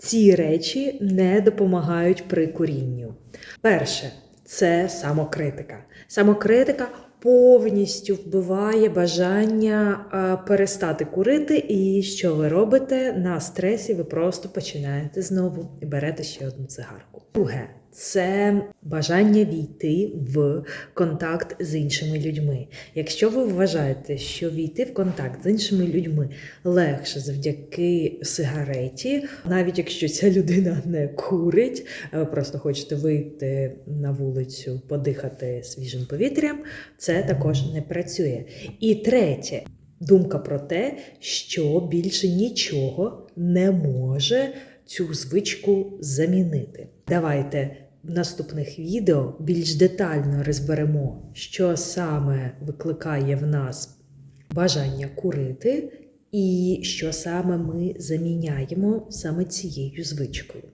ці речі не допомагають при курінню. Перше це самокритика. Самокритика повністю вбиває бажання перестати курити, і що ви робите на стресі? Ви просто починаєте знову і берете ще одну цигарку. Друге, це бажання війти в контакт з іншими людьми. Якщо ви вважаєте, що війти в контакт з іншими людьми легше завдяки сигареті, навіть якщо ця людина не курить, а ви просто хочете вийти на вулицю, подихати свіжим повітрям, це також не працює. І третє. Думка про те, що більше нічого не може цю звичку замінити. Давайте в наступних відео більш детально розберемо, що саме викликає в нас бажання курити, і що саме ми заміняємо саме цією звичкою.